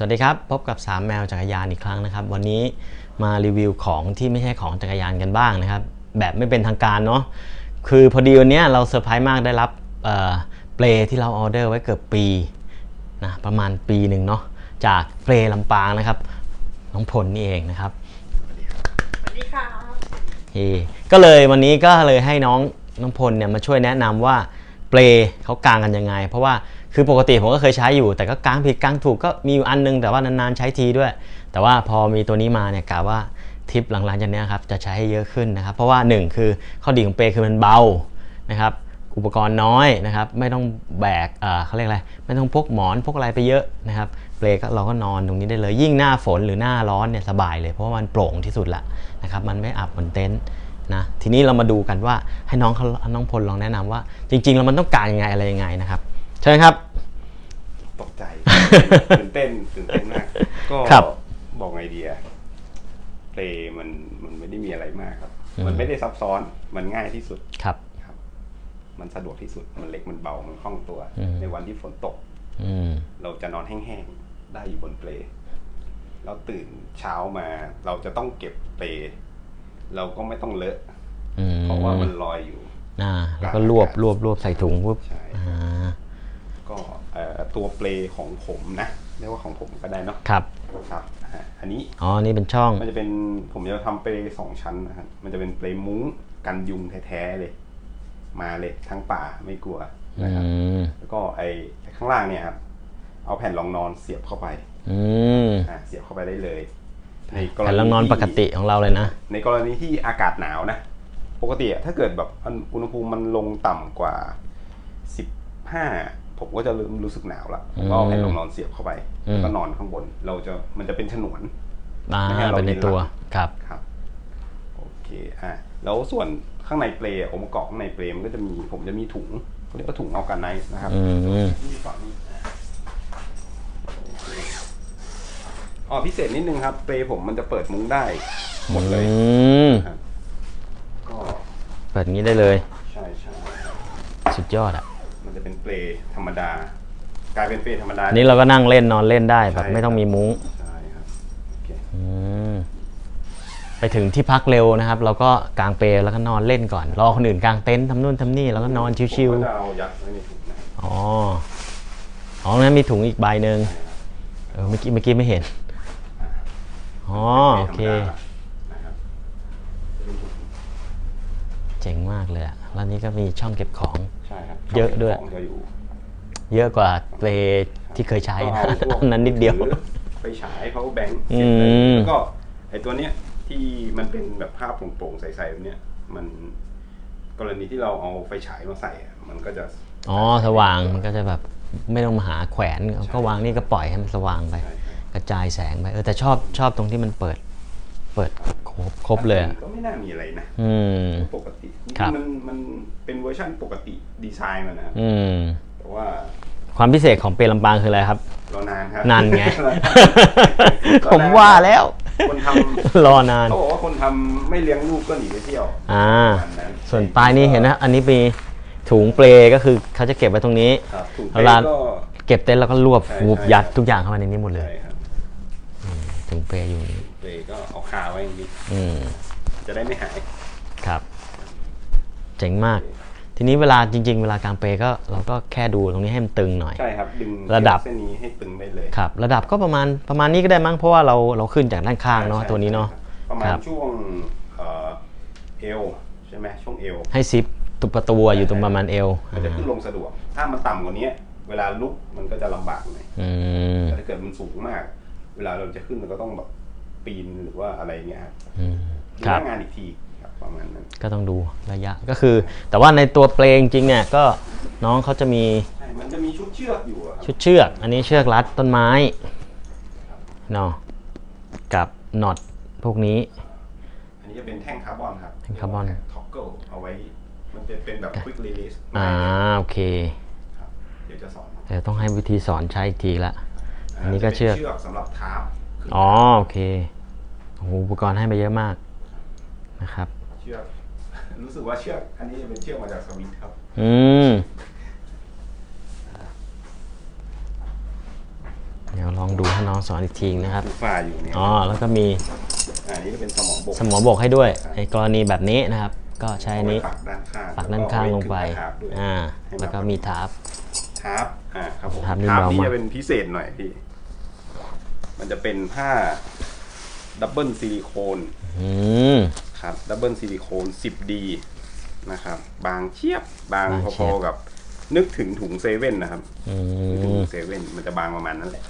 สวัสดีครับ พบกับ 3 แมวจักรยานอีกครั้งนะครับ วันนี้มารีวิวของที่ไม่ใช่ของจักรยานกันบ้างนะครับ แบบไม่เป็นทางการเนาะคือพอดีวันเนี้ยเราเซอร์ไพรส์มากได้รับเอ่อเปลที่เราออเดอร์ไว้เกือบปีนะประมาณปีหนึ่งเนาะจากเปลลำปางนะครับ น้องพลนี่เองนะครับสวัสดีค่ะเอก็เลยวันนี้ก็เลยให้น้องน้องพลเนี่ยมาช่วยแนะนำว่าเปลเขากางกันยังไง เพราะว่า คือปกติผมก็เคยใช้อยู่ แต่ก็กลางผิดกลางถูกก็มีอยู่อันนึง แต่ว่านานๆใช้ทีด้วย แต่ว่าพอมีตัวนี้มาเนี่ยกะว่าทิปหลังๆจากเนี้ยครับจะใช้ให้เยอะขึ้นนะครับ เพราะว่าหนึ่งคือข้อดีของเปลคือมันเบานะครับอุปกรณ์น้อยนะครับ ไม่ต้องแบกเขาเรียกอะไรไม่ต้องพกหมอนพกอะไรไปเยอะนะครับเปลก็เราก็นอนตรงนี้ได้เลย ยิ่งหน้าฝนหรือหน้าร้อนเนี่ยสบายเลยเพราะว่ามันโปร่งที่สุดละนะครับมันไม่อับบนเต็นท์นะทีนี้เรามาดูกันว่าให้น้องเขาน้องพลลองแนะนำว่า จริงๆแล้วมันต้องการยังไงอะไรยังไงนะครับ เชิญครับ ตกใจ ตื่นเต้นตื่นเต้นมาก ก็ครับบอกไงดีอะเพลงมันมันไม่ได้มีอะไรมากครับ อืม มันไม่ได้ซับซ้อนมันง่ายที่สุดครับ ครับ มันสะดวกที่สุดมันเล็กมันเบามันคล่องตัว อืม ในวันที่ฝนตก อืม เราจะนอนแห้งๆ ได้อยู่บนเปลเราตื่นเช้ามา เราจะต้องเก็บเปลเราก็ไม่ต้องเลอะ อืมเพราะว่ามันลอยอยู่ อ่าแล้วก็รวบรวบรวบใส่ถุงปุ๊บใช่ อ่า ก็เอ่อตัวเปลของผมนะเรียกว่าของผมก็ได้เนาะครับครับอะอันนี้อ๋อนี่เป็นช่องมันจะเป็นผมจะทำเปลสองชั้นนะครับมันจะเป็นเปลมุ้งกันยุงแท้ๆเลย มาเลยทั้งป่าไม่กลัวอืนะครับมแล้วก็ไอ้ข้างล่างเนี่ยครับเอาแผ่นรองนอนเสียบเข้าไป อืมอะเสียบเข้าไปได้เลยแผ่นรองนอนที่ปกติของเราเลยนะ ในกรณีที่อากาศหนาวนะ ปกติอะถ้าเกิดแบบอุณหภูมิมันลงต่ำกว่า15 ผมก็จะเริ่มรู้สึกหนาวละผมก็เอาแผ่นรองนอนเสียบเข้าไปอืมแล้วก็นอนข้างบน เราจะมันจะเป็นฉนวนอ่าไม่ให้เราเป็นในตัวเห็นหลังครับครับโอเคอะแล้วส่วนข้างในเปลย์องค์ประกอบข้างในเปลย์มันก็จะมีผมจะมีถุงเขาเรียกว่าถุงเอากันไนซ์นะครับอืมที่ฝั่งนี้นะโอเคอ๋อพิเศษนิดนึงครับ เปลย์ผมมันจะเปิดมุ้งได้ หมดเลยอืมนะครับก็เปิดงี้ได้เลย ใช่ใช่สุดยอดอะมัน จะเป็นเปลย์ธรรมดา กลายเป็นเปลย์ธรรมดา อันนี้เราก็นั่งเล่นนอนเล่นได้แบบไม่ต้องมีมุ้งใช่ครับโอเคอืมไปถึงที่พักเร็วนะครับ เราก็กางเปลแล้วก็นอนเล่นก่อนรอคนอื่นกางเต็นท์ทำนู่นทำนี่แล้วก็นอนชิวผมก็จะเอายัดไว้ในถุงนะครับๆอ๋ออ๋อนั้นมีถุงอีกใบหนึ่งเออเมื่อกี้เมื่อกี้ไม่เห็นอ๋อโอเคนะครับเจ๋งมากเลยอะ แล้วนี่ก็มีช่องเก็บของ ใช่ครับเยอะด้วยของจะอยู่เยอะกว่าเปลที่เคยใช้ก็นะเอาพวกอันนั้นนิดเดียว หรือไปฉาย power bank อืม แล้วก็ไอตัวเนี้ยที่มันเป็นแบบภาพโปร่งๆใสๆแบบเนี้ยมันกรณีที่เราเอาไฟฉายมาใส่อะมันก็จะ อ๋อสว่างมันก็จะแบบไม่ต้องมาหาแขวนก็วางนี่ก็ปล่อยให้มันสว่างไป ใช่ครับกระจายแสงไปเออแต่ชอบชอบตรงที่มันเปิด เปิดครบครบเลยอะก็ไม่น่ามีอะไรนะ อืม ปกติจริงๆครับ มันมันเป็นเวอร์ชันปกติดีไซน์มันนะครับอืม แต่ว่าความพิเศษของเปลลำปางคืออะไรครับรอนานครับนานไงรอนานผมว่าแล้ว คนทรอนานำเขาบอกว่าคนทำไม่เลี้ยงลูกก็หนีไปเที่ยวอ่า ประมาณส่วนปลายนี่เห็นนะ อันนี้มีถุงเปลก็คือเขาจะเก็บไว้ตรงนี้ ครับถุงเวเปลา ก็ เก็บเต็นท์แล้วก็รวบใช่ฟูบใช่ยัดครับ ทุกอย่างเข้ามาในนี้หมดเลยใช่ครับถุงเปลอยู่นี่ เปลก็เอาคาไว้อย่างนี้ อืมจะได้ไม่หาย ครับ เจ๋งมาก ทีนี้เวลาจริง ๆ เวลากางเปลก็เราก็แค่ดูตรงนี้ให้มันตึงหน่อย ใช่ครับ ดึงระดับ เส้นนี้ให้ตึงได้เลยครับ ระดับก็ประมาณประมาณนี้ก็ได้มั้งเพราะว่าเราเราขึ้นจากด้านข้างเนาะใช่ตัวนี้เนาะใช่ครับประมาณครับ ช่วงเอ่อเอวใช่ไหมช่วงเอว ให้ซิปตุประตูอยู่ตรงประมาณเอวมันจะขึ้นลงสะดวก ถ้ามันต่ำกว่านี้เวลาลุกมันก็จะลำบากหน่อยอืมแต่ถ้าเกิดมันสูงมาก เวลาเราจะขึ้นเราก็ต้องแบบ ปีนหรือว่าอะไรเงี้ยครับอืมดูครับหน้างานอีกทีครับประมาณนั้นก็ต้องดูระยะก็คือ แต่ว่าในตัวเปลงจริงเนี่ยก็น้องเขาจะมีใช่มันจะมีชุดเชือกอยู่อะครับชุดเชือก อันนี้เชือกรัดต้นไม้เนาะกับน็อตพวกนี้ อันนี้จะเป็นแท่งคาร์บอนครับแท่งคาร์บอน ท็อกเกิลเอาไว้ มันจะเป็นแบบ quick release อ่าโอเคครับเดี๋ยวจะสอนเดี๋ยวต้องให้วิธีสอนใช้อีกทีละ อันนี้ก็จะป็เชือกเชือกสำหรับทาร์ปคื ออ๋อโอเคโอ้โหอุปกรณ์ให้มาเยอะมากนะครับ เชือกรู้สึกว่าเชือกอันนี้จะเป็นเชือกมาจากสวิตครับ อืม เดี๋ยวลองดูให้น้องสอนอีกทีนะครับฟูฟ้าอยู่เนี่ยอ๋อแล้วก็มีอ่านี่ก็เป็นสมองบกสมอบกให้ด้วยในกรณีแบบนี้นะครับ ก็ใช้อันนี้เอาไว้ปักด้านข้างปักด้านข้างลงไปแวก็เอาว้ขึงตะขาบด้วยอ่าให้นแล้วก็มีทาร์ปทาร์ปอ่าครับผมทาร์ปนี่ทาร์ปเบานี่มากจะเป็นพิเศษหน่อยพี่ มันจะเป็นผ้าดับเบิลซิลิโคนอืม ครับดับเบิลซิลิโคน 10D นะครับ บางเชียบบางบางพเชียอบๆกับ นึกถึงถุงเซเว่นนะครับอืนึกถึงมถุงเซเว่นมันจะบางประมาณนั้นแหละ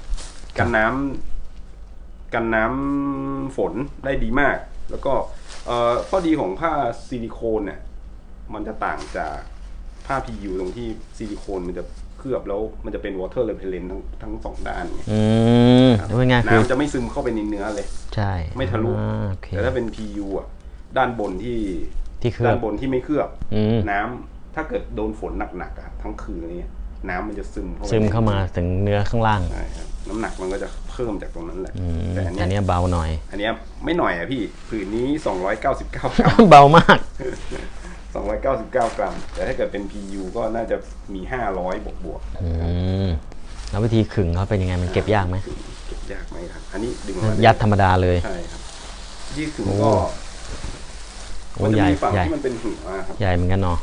กันน้ำกันน้ำฝนได้ดีมาก แล้วก็เอ่อข้อดีของผ้าซิลิโคนเนี่ยมันจะต่างจากผ้า PU ตรงที่ซิลิโคนมันจะ เคลือบแล้วมันจะเป็น water repellent ทั้งทั้งสองด้านไงอืมพูดง่ายๆคือน้ำจะไม่ซึมเข้าไปในเนื้อเลย ใช่ไม่ทะลุ อ่าโอเคแต่ถ้าเป็น PU อะ ด้านบนที่ที่เคลือด้าบนบนที่ไม่เคลือบ อืมน้ำถ้าเกิดโดนฝนหนักๆอะทั้งคืนอะไรเงี้ยน้ำมันจะซึมเข้าไปซึมเข้ามาถึงเนื้อข้างล่างใช่ครับน้ำหนักมันก็จะเพิ่มจากตรงนั้นแหละอืมแต่อันอันเนี้เนี้ยยเบาหน่อย อันเนี้ยไม่หน่อยอะพี่ผืนนี้ 299กรัม เบามาก 299 กรัม แต่ถ้าเกิดเป็น PU ก็น่าจะมี 500 บวกบวกๆอืมแล้ววิธีขึงเขาเป็นยังไงมันเก็บยากไหมเก็บยากไหมครับ อันนี้ดึงมายัดธรรมดาเลย ใช่ครับยี่ขึงโอ้ ก็โอ้มันจะใหญ่มีฝั่งใหญ่ที่มันเป็นหัวครับใหญ่เหมือนกันเนาะ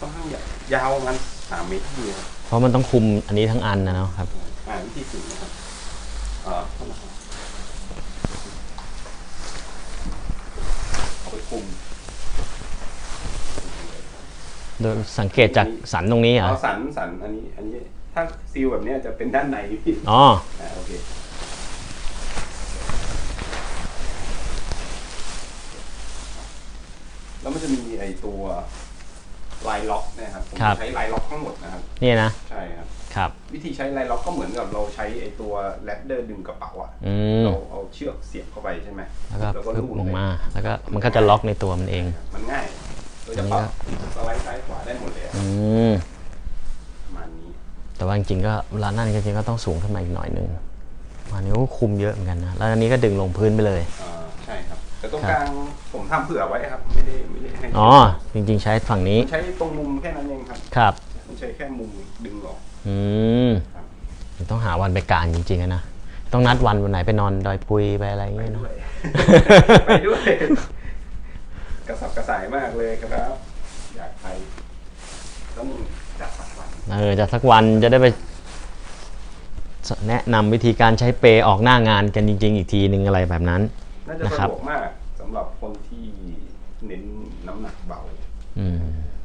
ค่อนข้างใหญ่ยาวประมัน3เมตรที่ครับเพราะมันต้องคุมอันนี้ทั้งอันนะเนาะครับ อ่าวิธีขึงนะครับเอ่อโทษนะครับเอาไปคุม โดยสังเกตจากสันตรงนี้เหรอเอาสันสันอันนี้อันนี้ถ้าซีลแบบเนี้ยจะเป็นด้านในพี่อ๋ออ่าโอเคแล้วมันจะมีไอตัวลายล็อกเนะครับผมครับใช้ลายล็อกทั้งหมดนะครับเนี่ยนะใช่ครับครับ วิธีใช้ลายล็อกก็เหมือนกับเราใช้ไอตัวแรดเดอร์ดึงกระเป๋าอะอืมเราเอาเชือกเสียบเข้าไปใช่ไหมแล้วก็ลูพึบดลงเยมา แล้วก็มันก็จะล็อกในตัวมันเอง มันง่าย เราจะปรับสไลด์ซ้ายขวาได้หมดเลยอะอืมประมาณนี้ แต่ว่าจริงๆก็เวลานั่นจริงๆก็ต้องสูงขึ้นมาอีกหน่อยนึงอันนี้ก็คุมเยอะเหมือนกันนะ แล้วอันนี้ก็ดึงลงพื้นไปเลยอ่าใช่ครับ แต่ตรงครับกลางผมทำเผื่อไว้ครับ ไม่ได้ไม่ได้ให้อ๋อจริง ๆ ใช้ฝั่งนี้ ใช้ตรงมุมแค่นั้นเองครับ ครับมันใช้แค่มุมดึงออก อืมครับต้องหาวันไปกลางจริงๆอะนะ ต้องนัดวันวันไหนไปนอนดอยปุยไปอะไรอย่างไปเงี้ยเนด้อะวยไปด้วยก ระสับกระส่ายมากเลยครับ อยากไปต้องจัดสักวันเออจะสักวันจะได้ไป แนะนำวิธีการใช้เปรย์ออกหน้างานกันจริง ๆ อีกทีหนึ่งอะไรแบบนั้น น่าจะนะคสะรับดวกมากสำหรับคนที่เน้นน้ำหนักเบา อืม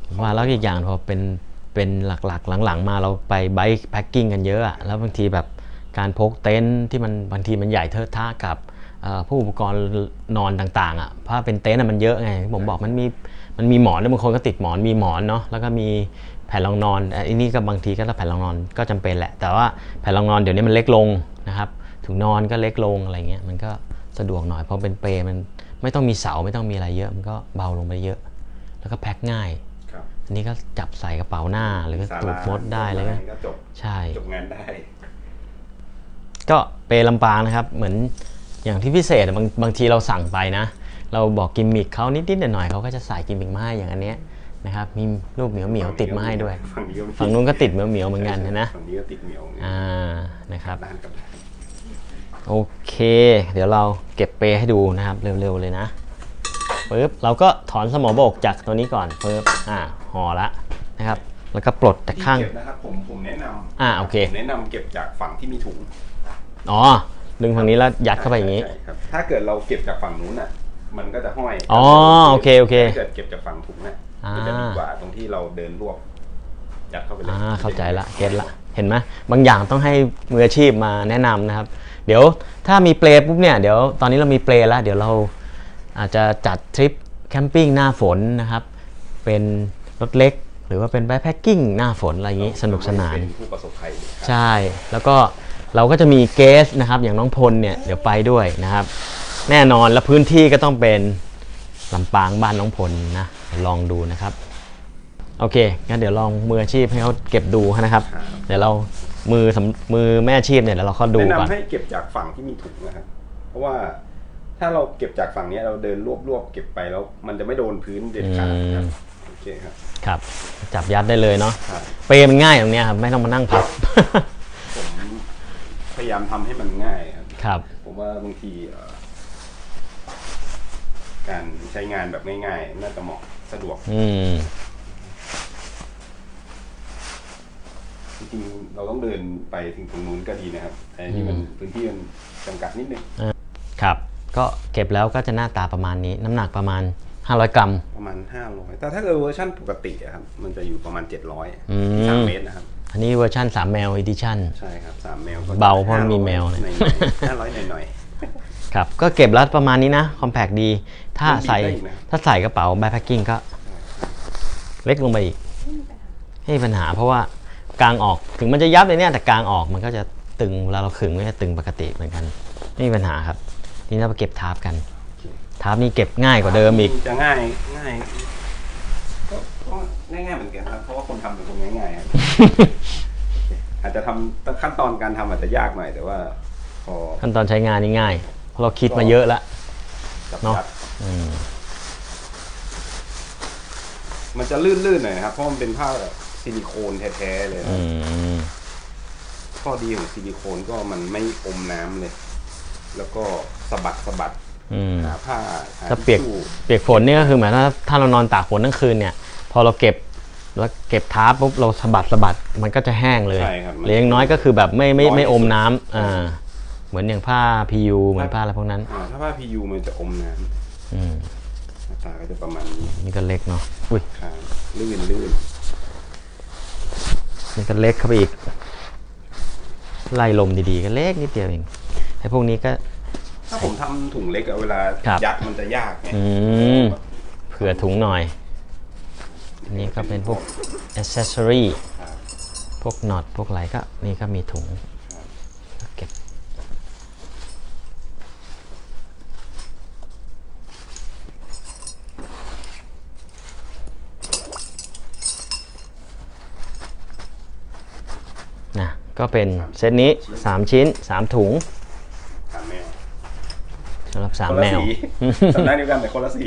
ผมว่าแล้วอีกอย่างพอเป็นเป็นหลักๆ หลังๆ มาเราไปไบค์แพ็คกิ้งกันเยอะอะแล้วบางทีแบบการพกเต็นท์ที่มันบางทีมันใหญ่เทอะทะกับ เอ่อพวกอุปกรณ์นอนต่างๆอะเพราะเป็นเต็นท์อะมันเยอะไงที่ผมบอกมันมีมันมีหมอนแล้วบางคนก็ติดหมอนมีหมอนเนาะแล้วก็มีแผ่นรองนอนอันนี้ก็บางทีก็ถ้าแผ่นรองนอนก็จำเป็นแหละ แต่ว่าแผ่นรองนอนเดี๋ยวนี้มันเล็กลงนะครับถุงนอนก็เล็กลงอะไรเงี้ยมันก็สะดวกหน่อยเพราะเป็นเปรย์มันไม่ต้องมีเสาไม่ต้องมีอะไรเยอะมันก็เบาลงไปเยอะ แล้วก็แพ็คง่ายครับอันนี้ก็จับใส่กระเป๋าหน้าหรือศาตูดมดได้เลยต้นนะไม้ก็จบใช่จบงานได้ ก็เปรลำปางนะครับ เหมือน อย่างที่พิเศษอะบางบางทีเราสั่งไปนะ เราบอกกิมมิคเขานิดๆหน่อยๆเขาก็จะใส่กิมมิคมาให้อย่างอันเนี้ยนะครับมีรูปเหมียวเหมียวๆติดมาให้ด้วย ฝั่งนี้ก็มีฝั่งนู้นก็ติดเหมียวเหมียวๆเหมือนกันนะฝั่งนี้ก็ติดเหมียวเหมือนกันอ่านะครับด้านกับด้านโอเค เดี๋ยวเราเก็บเปรให้ดูนะครับเร็วๆเลยนะปึ๊บเราก็ถอนสมอบกจากตัวนี้ก่อนปึ๊บอ่าห่อละนะครับแล้วก็ปลดจากข้างที่เก็บนะครับผมผมแนะนำอ่าโอเค ผมแนะนำเก็บจากฝั่งที่มีถุง อ๋อ ดึงฝั่งนี้แล้วยัดเข้าไปอย่างนี้ ใช่ครับถ้าเกิดเราเก็บจากฝั่งนู้นอะ มันก็จะห้อยอ๋อโอเคโอเคถ้าเกิดเก็บจากฝั่งถุงน่ะอ่ามัมันจะดีกว่าตรงที่เราเดินรวบยัดเข้าไปเลยอ่าเข้าใจละเก็ตละเห็นไหมบางอย่างต้องให้มืออาชีพมาแนะนำนะครับ เดี๋ยวถ้ามีเปลปุ๊บเนี่ยเดี๋ยวตอนนี้เรามีเปลแล้ว เดี๋ยวเราอาจจะจัดทริปแคมปิ้งหน้าฝนนะครับ เป็นรถเล็ก หรือว่าเป็นแบ็คแพคกิ้งหน้าฝนอะไรอย่างนี้สนุกสนาน เป็นผู้ประสบภัยครับ ใช่ แล้วก็ เราก็จะมีเกสนะครับอย่างน้องพลเนี่ยเดี๋ยวไปด้วยนะครับ แน่นอนแล้วพื้นที่ก็ต้องเป็นลำปางบ้านน้องพลนะลองดูนะครับ โอเคงั้นเดี๋ยวลองมืออาชีพให้เขาเก็บดูนะครับ เดี๋ยวเรามือสำมือแม่อาชีพเนี่ยเดี๋ยวเราเข้าดูแนะก่อนนำให้เก็บจากฝั่งที่มีถุงนะครับเพราะว่าถ้าเราเก็บจากฝั่งเนี้ยเราเดินรวบรวบๆเก็บไปแล้ว มันจะไม่โดนพื้นเด็ดขาดครับโอเคครับ ครับ จับยัดได้เลยเนาะครับ เปรย์มันง่ายตรงเนี้ยครับไม่ต้องมานั่งพับผมพ ยายามทำให้มันง่ายครับครับผมว่าบางทีเอ่อการใช้งานแบบง่ายๆ น่าจะเหมาะสะดวก อืมจริงๆเราต้องเดินไปถึงตรงนู้นก็ดีนะครับแต่นี่มันพื้นที่มันจำกัดนิดนึงครับ ก็เก็บแล้วก็จะหน้าตาประมาณนี้ น้ำหนักประมาณ 500 กรัม ประมาณ 500 แต่ถ้าเกิดเวอร์ชันปกติอะครับ มันจะอยู่ประมาณ 700อืมที่สามเมตรนะครับ อันนี้เวอร์ชัน3แมว Edition ใช่ครับสามแมวก็เบาเพราะมันมีแมวเนี่ยห้าร้อยหน่อย ครับ ก็เก็บแล้วประมาณนี้นะ คอมแพกดี ถ้ามันบีบใส่ได้อีกนะ ถ้าใส่กระเป๋าแบ็คแพคกิ้งก็ เล็กลงไปอีกไม่มีปัญหา เพราะว่ากางออก ถึงมันจะยับเลยเนี่ย แต่กางออกมันก็จะตึง เวลาเราขึงมันจะตึงปกติเหมือนกัน ไม่มีปัญหาครับทีนี้เราไปเก็บทาร์ปกัน ทาร์ปนี่เก็บง่ายกว่าเดิมอีก จะง่ายง่ายก็ก็ ง่ายๆเหมือนกันครับ เพราะว่าคนทำเป็นคนง่ายๆครับอาจจะทำขั้นตอนการทำอาจจะยากหน่อยแต่ว่า พอขั้นตอนใช้งานนี่ง่ายเพราะเราคิดมาเยอะแล้วจับเนอะจัดอืมมันจะลื่นๆหน่อยนะครับ เพราะมันเป็นผ้าแบบซิลิโคนแท้ๆเลยนะอืมข้อดีของซิลิโคนก็มันไม่อมน้ำเลย แล้วก็สะบัดสะบัดอืมหาผ้าหาถ้าเปียกทิชชู่เปียกฝนนี่ก็คือหมายว่าถ้าเรานอนตากฝนทั้งคืนเนี่ย พอเราเก็บแล้วเก็บทาร์ปปุ๊บเราสะบัดสะบัดมันก็จะแห้งเลยใช่ครับมัน หรืออย่างน้อยก็คือแบบไม่ไม่น้อยไม่อมที่สุดน้ำอ่าเหมือนอย่างผ้าพียูเหมือนผ้าอะไรพวกนั้นอ่าถ้าผ้าพียูมันจะอมน้อืมำหน้าตาก็จะประมาณนี้นี่ก็เล็กเนาะอุ้ยครับลื่นลื่นนี่ก็เล็กเข้าไปอีกไล่ลมดีๆ ก็เล็กนิดเดียวเองไอ้พวกนี้ก็ ถ้าผมทำถุงเล็กอะเวลาครับ ยัดมันจะยากไงอืมเผื่อถุงหน่อย อันนี้ก็เป็นพวกอ c เซ s ซอรีครับพวกน็อตพวกอะไรก็นี่ก็มีถุงครับเก็บนะก็เป็นเซตนี้ 3 ชิ้น 3 ถุงสามแมวสำหรับคน3ละแมวสีสำนักเดียวกันแต่คนละสี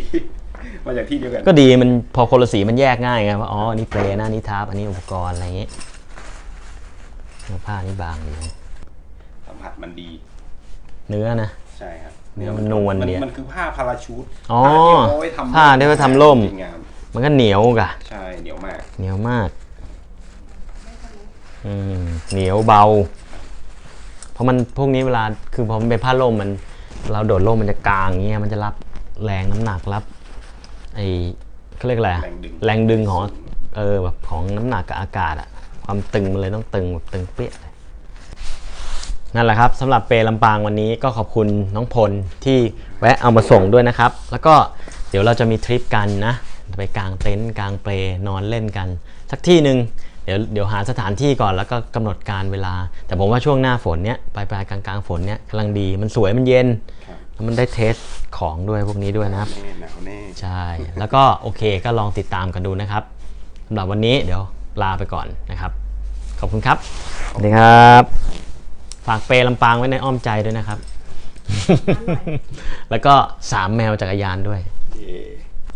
มาจากที่เดียวกันก็ดีมันพอคนละสีมันแยกง่ายไงว่าอ๋ออันนี้เปลนะอันนี้ทาร์ปอันนี้อุปกรณ์อะไรอย่างงี้เนื้อผ้านี่บางดีนะสัมผัสมันดี เนื้อนะใช่ครับเนื้อมันนวลมัดีอะมันคือผ้าพาราชูตอ๋อผ้าที่เอาไว้ทำผ้าที่ไว้ทำร่มจริงๆอะครับมันก็เหนียวกะใช่เหนียวมาก เหนียวมากอืมเหนียวเบา เพราะมันพวกนี้เวลาคือพอมันเป็นผ้าร่มมัน เราโดดร่มมันจะกางอย่างเงี้ยมันจะรับแรงน้ำหนักรับ ไอเขาเรียกอะไรอะแรงดึง แรงดึงของเออแบบของน้ำหนักกับอากาศอะความตึงมันเลยต้องตึงแบบตึงเปี้ยเลยนั่นแหละครับสำหรับเปลำปางวันนี้ก็ขอบคุณน้องพลที่แวะเอามาส่งด้วยนะครับ แล้วก็เดี๋ยวเราจะมีทริปกันนะ ไปกางเต็นท์กางเปลนอนเล่นกัน สักที่หนึ่งเดี๋ยวเดี๋ยวหาสถานที่ก่อนแล้วก็กำหนดการเวลา แต่ผมว่าช่วงหน้าฝนเนี้ยปลายปลายๆกลางกลางๆฝนเนี้ยกำลังดีมันสวยมันเย็นครับ แล้วมันได้เทสของด้วยพวกนี้ด้วยนะครับ แน่หนาวแน่ ใช่ แล้วก็โอเคก็ลองติดตามกันดูนะครับสำหรับวันนี้เดี๋ยวลาไปก่อนนะครับ ขอบคุณครับ สวัสดีครับ ฝากเปรลำปางไว้ในอ้อมใจด้วยนะครับ แล้วก็สามแมวจักรยานด้วย เย่